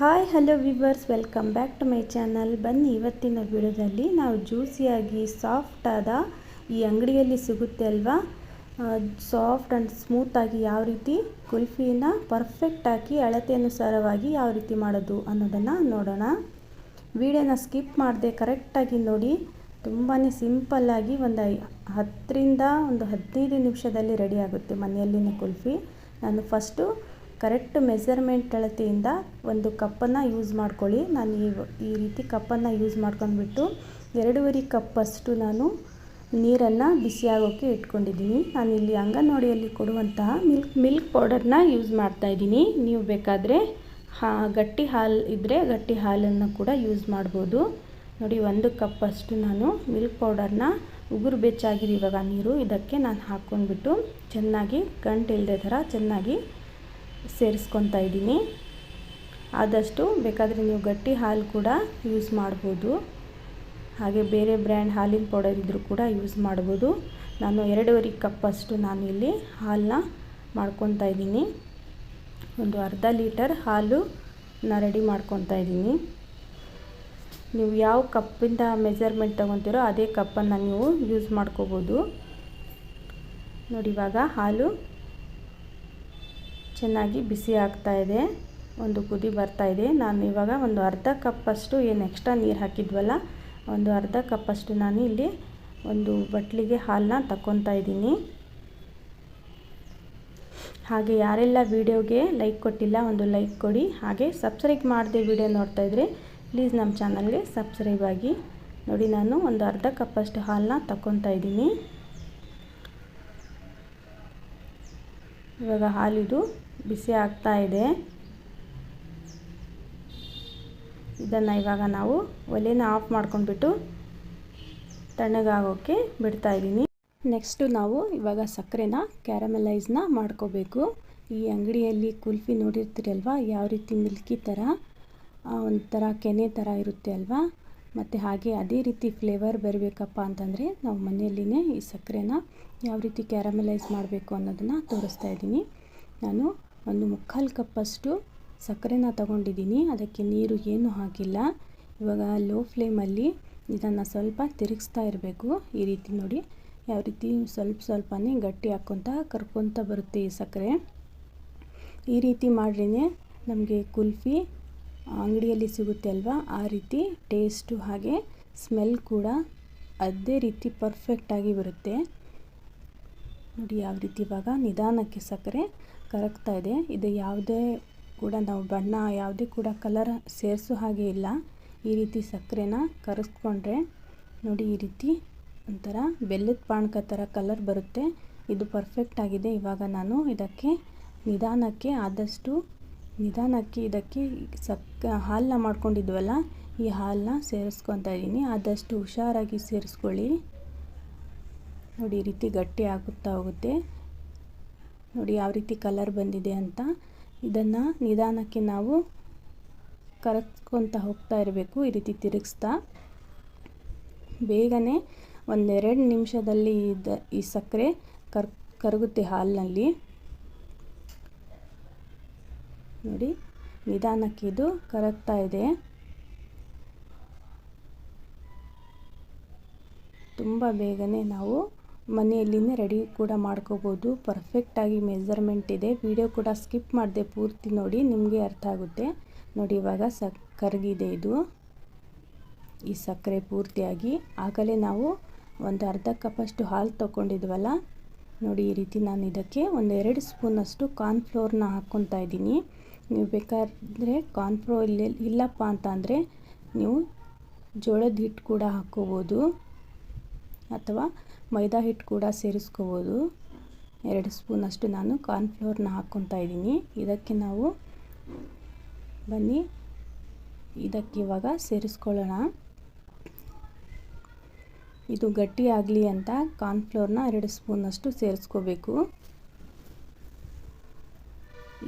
Hi hello viewers welcome back to my channel ಬನ್ನಿ ಇವತ್ತಿನ ವಿಡಿಯೋದಲ್ಲಿ ನಾವು ಜ್ಯೂಸಿಯಾಗಿ ಸಾಫ್ಟಾದ ಈ ಅಂಗಡಿಯಲ್ಲಿ ಸಿಗುತ್ತೆ ಅಲ್ವಾ? ಸಾಫ್ಟ್ ಆ್ಯಂಡ್ ಸ್ಮೂತಾಗಿ ಯಾವ ರೀತಿ? ಕುಲ್ಫಿನ ಪರ್ಫೆಕ್ಟಾಗಿ ಅಳತೆಯನುಸಾರವಾಗಿ ಯಾವ ರೀತಿ ಮಾಡೋದು ಅನ್ನೋದನ್ನು ನೋಡೋಣ. ವಿಡಿಯೋನ ಸ್ಕಿಪ್ ಮಾಡದೆ ಕರೆಕ್ಟಾಗಿ ನೋಡಿ. ತುಂಬಾ ಸಿಂಪಲ್ಲಾಗಿ ಒಂದು ಹತ್ತರಿಂದ ಒಂದು ಹದಿನೈದು ನಿಮಿಷದಲ್ಲಿ ರೆಡಿ ಆಗುತ್ತೆ ಮನೆಯಲ್ಲಿನ ಕುಲ್ಫಿ. ನಾನು ಫಸ್ಟು ಕರೆಕ್ಟ್ ಮೆಸರ್ಮೆಂಟ್ ಅಳತೆಯಿಂದ ಒಂದು ಕಪ್ಪನ್ನು ಯೂಸ್ ಮಾಡ್ಕೊಳ್ಳಿ. ನಾನು ಈ ಈ ರೀತಿ ಕಪ್ಪನ್ನು ಯೂಸ್ ಮಾಡ್ಕೊಂಡ್ಬಿಟ್ಟು ಎರಡೂವರೆ ಕಪ್ಪಷ್ಟು ನಾನು ನೀರನ್ನು ಬಿಸಿಯಾಗೋಕ್ಕೆ ಇಟ್ಕೊಂಡಿದ್ದೀನಿ. ನಾನು ಇಲ್ಲಿ ಅಂಗನವಾಡಿಯಲ್ಲಿ ಕೊಡುವಂತಹ ಮಿಲ್ಕ್ ಮಿಲ್ಕ್ ಪೌಡರ್ನ ಯೂಸ್ ಮಾಡ್ತಾಯಿದ್ದೀನಿ ನೀವು ಬೇಕಾದರೆ ಹಾ, ಗಟ್ಟಿ ಹಾಲು ಇದ್ದರೆ ಗಟ್ಟಿ ಹಾಲನ್ನು ಕೂಡ ಯೂಸ್ ಮಾಡ್ಬೋದು. ನೋಡಿ, ಒಂದು ಕಪ್ಪಷ್ಟು ನಾನು ಮಿಲ್ಕ್ ಪೌಡರ್ನ ಉಗುರು ಬೆಚ್ಚಾಗಿದೆ ಇವಾಗ ನೀರು ಇದಕ್ಕೆ ನಾನು ಹಾಕ್ಕೊಂಡ್ಬಿಟ್ಟು ಚೆನ್ನಾಗಿ ಗಂಟು ಇಲ್ಲದೆ ಥರ ಚೆನ್ನಾಗಿ ಸೇರಿಸ್ಕೊತಾ ಇದ್ದೀನಿ. ಆದಷ್ಟು ಬೇಕಾದರೆ ನೀವು ಗಟ್ಟಿ ಹಾಲು ಕೂಡ ಯೂಸ್ ಮಾಡ್ಬೋದು. ಹಾಗೆ ಬೇರೆ ಬ್ರ್ಯಾಂಡ್ ಹಾಲಿನ ಪೌಡರ್ ಇದ್ದರೂ ಕೂಡ ಯೂಸ್ ಮಾಡ್ಬೋದು. ನಾನು ಎರಡೂವರೆ ಕಪ್ಪಷ್ಟು ನಾನು ಇಲ್ಲಿ ಹಾಲನ್ನ ಮಾಡ್ಕೊತಾ ಇದ್ದೀನಿ. ಒಂದು ಅರ್ಧ ಲೀಟರ್ ಹಾಲು ನಾನು ರೆಡಿ ಮಾಡ್ಕೊತಾ ಇದ್ದೀನಿ. ನೀವು ಯಾವ ಕಪ್ಪಿಂದ ಮೆಜರ್ಮೆಂಟ್ ತೊಗೊತೀರೋ ಅದೇ ಕಪ್ಪನ್ನು ನೀವು ಯೂಸ್ ಮಾಡ್ಕೋಬೋದು. ನೋಡಿ ಇವಾಗ ಹಾಲು ಚೆನ್ನಾಗಿ ಬಿಸಿ ಆಗ್ತಾ ಇದೆ. ಒಂದು ಕುದಿ ಬರ್ತಾ ಇದೆ. ನಾನು ಇವಾಗ ಒಂದು ಅರ್ಧ ಕಪ್ಪಷ್ಟು ಏನು ಎಕ್ಸ್ಟ್ರಾ ನೀರು ಹಾಕಿದ್ವಲ್ಲ, ಒಂದು ಅರ್ಧ ಕಪ್ಪಷ್ಟು ನಾನು ಇಲ್ಲಿ ಒಂದು ಬಟ್ಲಿಗೆ ಹಾಲನ್ನ ತಗೊತಾ ಇದ್ದೀನಿ. ಹಾಗೆ ಯಾರೆಲ್ಲ ವಿಡಿಯೋಗೆ ಲೈಕ್ ಕೊಟ್ಟಿಲ್ಲ, ಒಂದು ಲೈಕ್ ಕೊಡಿ. ಹಾಗೆ ಸಬ್ಸ್ಕ್ರೈಬ್ ಮಾಡದೆ ವಿಡಿಯೋ ನೋಡ್ತಾ ಇದ್ದರೆ ಪ್ಲೀಸ್ ನಮ್ಮ ಚಾನಲ್ಗೆ ಸಬ್ಸ್ಕ್ರೈಬ್ ಆಗಿ. ನೋಡಿ, ನಾನು ಒಂದು ಅರ್ಧ ಕಪ್ಪಷ್ಟು ಹಾಲನ್ನ ತಗೊತಾ ಇದ್ದೀನಿ. ಇವಾಗ ಹಾಲಿದು ಬಿಸಿ ಆಗ್ತಾ ಇದೆ. ಇದನ್ನು ಇವಾಗ ನಾವು ಒಲೆನ ಆಫ್ ಮಾಡ್ಕೊಂಡ್ಬಿಟ್ಟು ತಣ್ಣಗಾಗೋಕ್ಕೆ ಬಿಡ್ತಾ ಇದ್ದೀನಿ. ನೆಕ್ಸ್ಟು ನಾವು ಇವಾಗ ಸಕ್ಕರೆನ ಕ್ಯಾರಮಲೈಸ್ನ ಮಾಡ್ಕೋಬೇಕು. ಈ ಅಂಗಡಿಯಲ್ಲಿ ಕುಲ್ಫಿ ನೋಡಿರ್ತೀರಲ್ವ? ಯಾವ ರೀತಿ ಮಿಲ್ಕಿ ಥರ ಒಂಥರ ಕೆನೆ ಥರ ಇರುತ್ತೆ ಅಲ್ವಾ? ಮತ್ತು ಹಾಗೆ ಅದೇ ರೀತಿ ಫ್ಲೇವರ್ ಬರಬೇಕಪ್ಪ ಅಂತಂದರೆ ನಾವು ಮನೆಯಲ್ಲಿನೇ ಈ ಸಕ್ಕರೆನ ಯಾವ ರೀತಿ ಕ್ಯಾರಮಲೈಸ್ ಮಾಡಬೇಕು ಅನ್ನೋದನ್ನು ತೋರಿಸ್ತಾ ಇದ್ದೀನಿ. ನಾನು ಒಂದು ಮುಕ್ಕಾಲು ಕಪ್ಪಷ್ಟು ಸಕ್ಕರೆನ ತಗೊಂಡಿದ್ದೀನಿ. ಅದಕ್ಕೆ ನೀರು ಏನೂ ಹಾಕಿಲ್ಲ. ಇವಾಗ ಲೋ ಫ್ಲೇಮಲ್ಲಿ ಇದನ್ನು ಸ್ವಲ್ಪ ತಿರುಗಿಸ್ತಾ ಇರಬೇಕು. ಈ ರೀತಿ ನೋಡಿ ಯಾವ ರೀತಿ ಸ್ವಲ್ಪ ಸ್ವಲ್ಪನೇ ಗಟ್ಟಿ ಹಾಕ್ಕೊತ ಕರ್ಕೊತ ಬರುತ್ತೆ ಈ ಸಕ್ಕರೆ. ಈ ರೀತಿ ಮಾಡ್ರೇ ನಮಗೆ ಕುಲ್ಫಿ ಅಂಗಡಿಯಲ್ಲಿ ಸಿಗುತ್ತೆ ಅಲ್ವಾ? ಆ ರೀತಿ ಟೇಸ್ಟು ಹಾಗೆ ಸ್ಮೆಲ್ ಕೂಡ ಅದೇ ರೀತಿ ಪರ್ಫೆಕ್ಟಾಗಿ ಬರುತ್ತೆ. ನೋಡಿ ಯಾವ ರೀತಿ ಇವಾಗ ನಿಧಾನಕ್ಕೆ ಸಕ್ಕರೆ ಕರಗ್ತಾ ಇದೆ. ಇದು ಯಾವುದೇ ಕೂಡ ನಾವು ಬಣ್ಣ, ಯಾವುದೇ ಕೂಡ ಕಲರ್ ಸೇರಿಸೋ ಹಾಗೆ ಇಲ್ಲ. ಈ ರೀತಿ ಸಕ್ಕರೆನ ಕರಗಿಸ್ಕೊಂಡ್ರೆ ನೋಡಿ ಈ ರೀತಿ ಒಂಥರ ಬೆಲ್ಲದ ಪಾನಕ ಥರ ಕಲರ್ ಬರುತ್ತೆ. ಇದು ಪರ್ಫೆಕ್ಟ್ ಆಗಿದೆ. ಇವಾಗ ನಾನು ಇದಕ್ಕೆ ನಿಧಾನಕ್ಕೆ ಆದಷ್ಟು ನಿಧಾನಕ್ಕೆ ಇದಕ್ಕೆ ಸಕ್ ಹಾಲನ್ನ ಮಾಡ್ಕೊಂಡಿದ್ವಲ್ಲ, ಈ ಹಾಲನ್ನ ಸೇರಿಸ್ಕೊತಾ ಇದ್ದೀನಿ ಆದಷ್ಟು ಹುಷಾರಾಗಿ ಸೇರಿಸ್ಕೊಳ್ಳಿ. ನೋಡಿ, ಈ ರೀತಿ ಗಟ್ಟಿ ಆಗುತ್ತಾ ಹೋಗುತ್ತೆ. ನೋಡಿ, ಯಾವ ರೀತಿ ಕಲರ್ ಬಂದಿದೆ ಅಂತ. ಇದನ್ನು ನಿಧಾನಕ್ಕೆ ನಾವು ಕರಗ್ಸ್ಕೊತ ಹೋಗ್ತಾ ಇರಬೇಕು, ಈ ರೀತಿ ತಿರುಗಿಸ್ತಾ. ಬೇಗನೆ ಒಂದೆರಡು ನಿಮಿಷದಲ್ಲಿ ಇದು, ಈ ಸಕ್ಕರೆ ಕರ್, ಕರಗುತ್ತೆ ಹಾಲಿನಲ್ಲಿ. ನೋಡಿ, ನಿಧಾನಕ್ಕೆ ಇದು ಕರಗ್ತಾ ಇದೆ. ತುಂಬ ಬೇಗನೆ ನಾವು ಮನೆಯಲ್ಲಿನೇ ರೆಡಿ ಕೂಡ ಮಾಡ್ಕೋಬೋದು. ಪರ್ಫೆಕ್ಟಾಗಿ ಮೆಜರ್ಮೆಂಟ್ ಇದೆ. ವಿಡಿಯೋ ಕೂಡ ಸ್ಕಿಪ್ ಮಾಡಿದೆ ಪೂರ್ತಿ ನೋಡಿ, ನಿಮಗೆ ಅರ್ಥ ಆಗುತ್ತೆ. ನೋಡಿ, ಇವಾಗ ಸಕ್ ಕರಗಿದೆ ಇದು. ಈ ಸಕ್ಕರೆ ಪೂರ್ತಿಯಾಗಿ. ಆಗಲೇ ನಾವು ಒಂದು ಅರ್ಧ ಕಪ್ಪಷ್ಟು ಹಾಲು ತೊಗೊಂಡಿದ್ವಲ್ಲ? ನೋಡಿ, ಈ ರೀತಿ ನಾನು ಇದಕ್ಕೆ ಒಂದು ಎರಡು ಸ್ಪೂನಷ್ಟು ಕಾರ್ನ್ಫ್ಲೋರ್ನ ಹಾಕ್ಕೊತಾ ಇದ್ದೀನಿ. ನೀವು ಬೇಕಾದರೆ ಕಾರ್ನ್ಫ್ಲೋರ್ ಇಲ್ಲ, ಇಲ್ಲಪ್ಪ ಅಂತ ಅಂದರೆ ನೀವು ಜೋಳದ ಹಿಟ್ಟು ಕೂಡ ಹಾಕ್ಕೋಬೋದು. ಅಥವಾ ಮೈದಾ ಹಿಟ್ಟು ಕೂಡ ಸೇರಿಸ್ಕೋಬೋದು. ಎರಡು ಸ್ಪೂನಷ್ಟು ನಾನು ಕಾರ್ನ್ಫ್ಲೋರ್ನ ಹಾಕ್ಕೊತಾ ಇದ್ದೀನಿ. ಇದಕ್ಕೆ ನಾವು ಬನ್ನಿ. ಇದಕ್ಕೆ ಇವಾಗ ಸೇರಿಸ್ಕೊಳ್ಳೋಣ. ಇದು ಗಟ್ಟಿ ಆಗಲಿ ಅಂತ ಕಾರ್ನ್ಫ್ಲೋರ್ನ ಎರಡು ಸ್ಪೂನಷ್ಟು ಸೇರಿಸ್ಕೋಬೇಕು.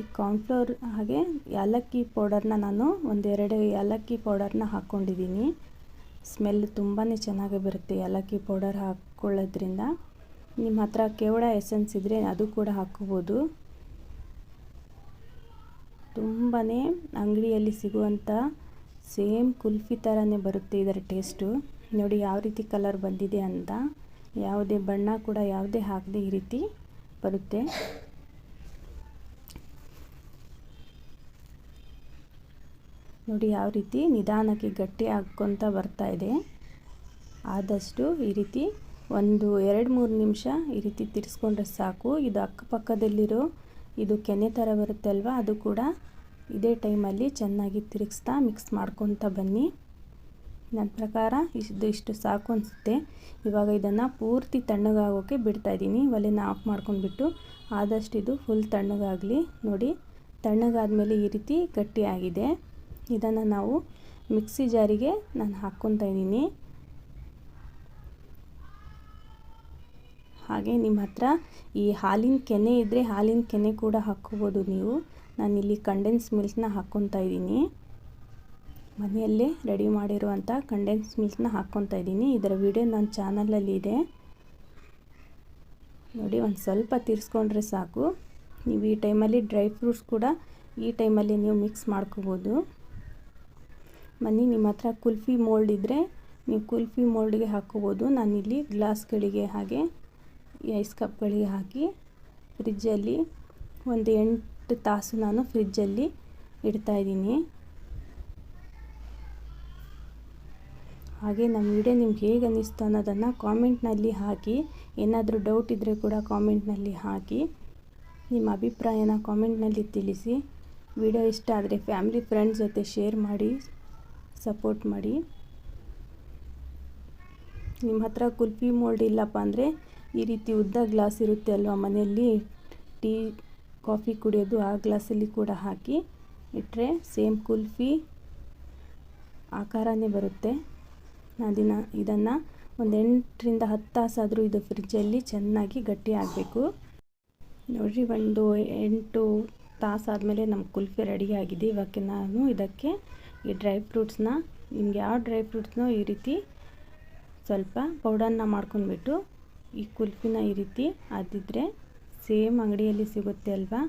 ಈ ಕಾರ್ನ್ಫ್ಲೋರ್ ಹಾಗೆ ಏಲಕ್ಕಿ ಪೌಡರ್ನ ನಾನು ಒಂದೆರಡು ಏಲಕ್ಕಿ ಪೌಡರ್ನ ಹಾಕ್ಕೊಂಡಿದ್ದೀನಿ. ಸ್ಮೆಲ್ ತುಂಬಾ ಚೆನ್ನಾಗಿ ಬರುತ್ತೆ ಏಲಕ್ಕಿ ಪೌಡರ್ ಹಾಕ್ಕೊಳ್ಳೋದ್ರಿಂದ ನಿಮ್ಮ ಹತ್ರ ಕೇವಡ ಎಸೆನ್ಸ್ ಇದ್ದರೆ ಅದು ಕೂಡ ಹಾಕ್ಕೋಬೋದು. ತುಂಬಾ ಅಂಗಡಿಯಲ್ಲಿ ಸಿಗುವಂಥ ಸೇಮ್ ಕುಲ್ಫಿ ಥರನೇ ಬರುತ್ತೆ ಇದರ ಟೇಸ್ಟು ನೋಡಿ ಯಾವ ರೀತಿ ಕಲರ್ ಬಂದಿದೆ ಅಂತ. ಯಾವುದೇ ಬಣ್ಣ ಕೂಡ ಯಾವುದೇ ಹಾಕದೆ ಈ ರೀತಿ ಬರುತ್ತೆ. ನೋಡಿ ಯಾವ ರೀತಿ ನಿಧಾನಕ್ಕೆ ಗಟ್ಟಿ ಹಾಕ್ಕೊತ ಬರ್ತಾ ಇದೆ. ಆದಷ್ಟು ಈ ರೀತಿ ಒಂದು ಎರಡು ಮೂರು ನಿಮಿಷ ಈ ರೀತಿ ತಿರ್ಸ್ಕೊಂಡ್ರೆ ಸಾಕು. ಇದು ಅಕ್ಕಪಕ್ಕದಲ್ಲಿರೋ, ಇದು ಕೆನೆ ಥರ ಬರುತ್ತೆ ಅಲ್ವಾ? ಅದು ಕೂಡ ಇದೇ ಟೈಮಲ್ಲಿ ಚೆನ್ನಾಗಿ ತಿರುಗಿಸ್ತಾ ಮಿಕ್ಸ್ ಮಾಡ್ಕೊತ ಬನ್ನಿ. ನನ್ನ ಪ್ರಕಾರ ಇಷ್ಟು ಇಷ್ಟು ಸಾಕು ಅನಿಸುತ್ತೆ. ಇವಾಗ ಇದನ್ನು ಪೂರ್ತಿ ತಣ್ಣಗಾಗೋಕ್ಕೆ ಬಿಡ್ತಾಯಿದ್ದೀನಿ ಒಲೆನ ಆಫ್ ಮಾಡ್ಕೊಂಡ್ಬಿಟ್ಟು ಆದಷ್ಟು ಇದು ಫುಲ್ ತಣ್ಣಗಾಗಲಿ. ನೋಡಿ ತಣ್ಣಗಾದ ಮೇಲೆ ಈ ರೀತಿ ಗಟ್ಟಿಯಾಗಿದೆ ಇದನ್ನು ನಾವು ಮಿಕ್ಸಿ ಜಾರಿಗೆ ನಾನು ಹಾಕ್ಕೊತಾ ಇದ್ದೀನಿ. ಹಾಗೆ ನಿಮ್ಮ ಹತ್ರ ಈ ಹಾಲಿನ ಕೆನೆ ಇದ್ದರೆ ಹಾಲಿನ ಕೆನೆ ಕೂಡ ಹಾಕ್ಕೋಬೋದು ನೀವು. ನಾನಿಲ್ಲಿ ಕಂಡೆನ್ಸ್ ಮಿಲ್ಕ್ನ ಹಾಕ್ಕೊತಾ ಇದ್ದೀನಿ. ಮನೆಯಲ್ಲೇ ರೆಡಿ ಮಾಡಿರುವಂಥ ಕಂಡೆನ್ಸ್ ಮಿಲ್ಕ್ನ ಹಾಕ್ಕೊತಾ ಇದ್ದೀನಿ. ಇದರ ವಿಡಿಯೋ ನನ್ನ ಚಾನಲಲ್ಲಿ ಇದೆ. ನೋಡಿ, ಒಂದು ಸ್ವಲ್ಪ ತಿರ್ಸ್ಕೊಂಡ್ರೆ ಸಾಕು. ನೀವು ಈ ಟೈಮಲ್ಲಿ ಡ್ರೈ ಫ್ರೂಟ್ಸ್ ಕೂಡ ಈ ಟೈಮಲ್ಲಿ ನೀವು ಮಿಕ್ಸ್ ಮಾಡ್ಕೋಬೋದು. ಬನ್ನಿ, ನಿಮ್ಮ ಹತ್ರ ಕುಲ್ಫಿ ಮೋಲ್ಡ್ ಇದ್ದರೆ ನೀವು ಕುಲ್ಫಿ ಮೋಲ್ಡ್ಗೆ ಹಾಕ್ಕೋಬೋದು ನಾನಿಲ್ಲಿ ಗ್ಲಾಸ್ಗಳಿಗೆ ಹಾಗೆ, ಐಸ್ ಕಪ್ಗಳಿಗೆ ಹಾಕಿ ಫ್ರಿಜ್ಜಲ್ಲಿ ಒಂದು ಎಂಟು ತಾಸು ನಾನು ಫ್ರಿಜ್ಜಲ್ಲಿ ಇಡ್ತಾಯಿದ್ದೀನಿ ಹಾಗೆ ನಮ್ಮ ವಿಡಿಯೋ ನಿಮ್ಗೆ ಹೇಗೆ ಅನ್ನಿಸ್ತು ಅನ್ನೋದನ್ನು ಕಾಮೆಂಟ್ನಲ್ಲಿ ಹಾಕಿ. ಏನಾದರೂ ಡೌಟ್ ಇದ್ದರೆ ಕೂಡ ಕಾಮೆಂಟ್ನಲ್ಲಿ ಹಾಕಿ. ನಿಮ್ಮ ಅಭಿಪ್ರಾಯನ ಕಾಮೆಂಟ್ನಲ್ಲಿ ತಿಳಿಸಿ. ವಿಡಿಯೋ ಇಷ್ಟ ಆದರೆ ಫ್ಯಾಮಿಲಿ, ಫ್ರೆಂಡ್ಸ್ ಜೊತೆ ಶೇರ್ ಮಾಡಿ. ಸಪೋರ್ಟ್ ಮಾಡಿ. ನಿಮ್ಮ ಹತ್ರ ಕುಲ್ಫಿ ಮೋಲ್ಡ್ ಇಲ್ಲಪ್ಪ ಅಂದರೆ ಈ ರೀತಿ ಉದ್ದ ಗ್ಲಾಸ್ ಇರುತ್ತೆ ಅಲ್ವಾ ಮನೆಯಲ್ಲಿ? ಟೀ, ಕಾಫಿ ಕುಡಿಯೋದು ಆ ಗ್ಲಾಸಲ್ಲಿ ಕೂಡ ಹಾಕಿ ಇಟ್ಟರೆ ಸೇಮ್ ಕುಲ್ಫಿ ಆಕಾರನೇ ಬರುತ್ತೆ. ದಿನ ಇದನ್ನು ಒಂದು ಎಂಟರಿಂದ ಹತ್ತು ತಾಸಾದರೂ ಇದು ಫ್ರಿಜ್ಜಲ್ಲಿ ಚೆನ್ನಾಗಿ ಗಟ್ಟಿ ಆಗಬೇಕು. ನೋಡಿರಿ, ಒಂದು ಎಂಟು ತಾಸಾದಮೇಲೆ ನಮ್ಮ ಕುಲ್ಫಿ ರೆಡಿಯಾಗಿದೆ ಇವಾಗ ನಾನು ಇದಕ್ಕೆ ಈ ಡ್ರೈ ಫ್ರೂಟ್ಸ್ನ ನಿಮ್ಗೆ ಯಾವ ಡ್ರೈ ಫ್ರೂಟ್ಸ್ನೋ ಈ ರೀತಿ ಸ್ವಲ್ಪ ಪೌಡರ್ನ ಮಾಡ್ಕೊಂಡ್ಬಿಟ್ಟು ಈ ಕುಲ್ಫಿನ ಈ ರೀತಿ ಅದಿದ್ರೆ ಸೇಮ್ ಅಂಗಡಿಯಲ್ಲಿ ಸಿಗುತ್ತೆ ಅಲ್ವಾ?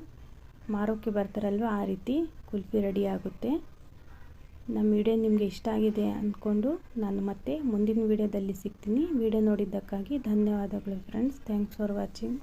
ಮಾರೋಕ್ಕೆ ಬರ್ತಾರಲ್ವ? ಆ ರೀತಿ ಕುಲ್ಫಿ ರೆಡಿ ಆಗುತ್ತೆ. ನಮ್ಮ ವಿಡಿಯೋ ನಿಮಗೆ ಇಷ್ಟ ಆಗಿದೆ ಅಂದ್ಕೊಂಡು ನಾನು ಮತ್ತೆ ಮುಂದಿನ ವಿಡಿಯೋದಲ್ಲಿ ಸಿಗ್ತೀನಿ. ವಿಡಿಯೋ ನೋಡಿದ್ದಕ್ಕಾಗಿ ಧನ್ಯವಾದಗಳು ಫ್ರೆಂಡ್ಸ್ ಥ್ಯಾಂಕ್ಸ್ ಫಾರ್ ವಾಚಿಂಗ್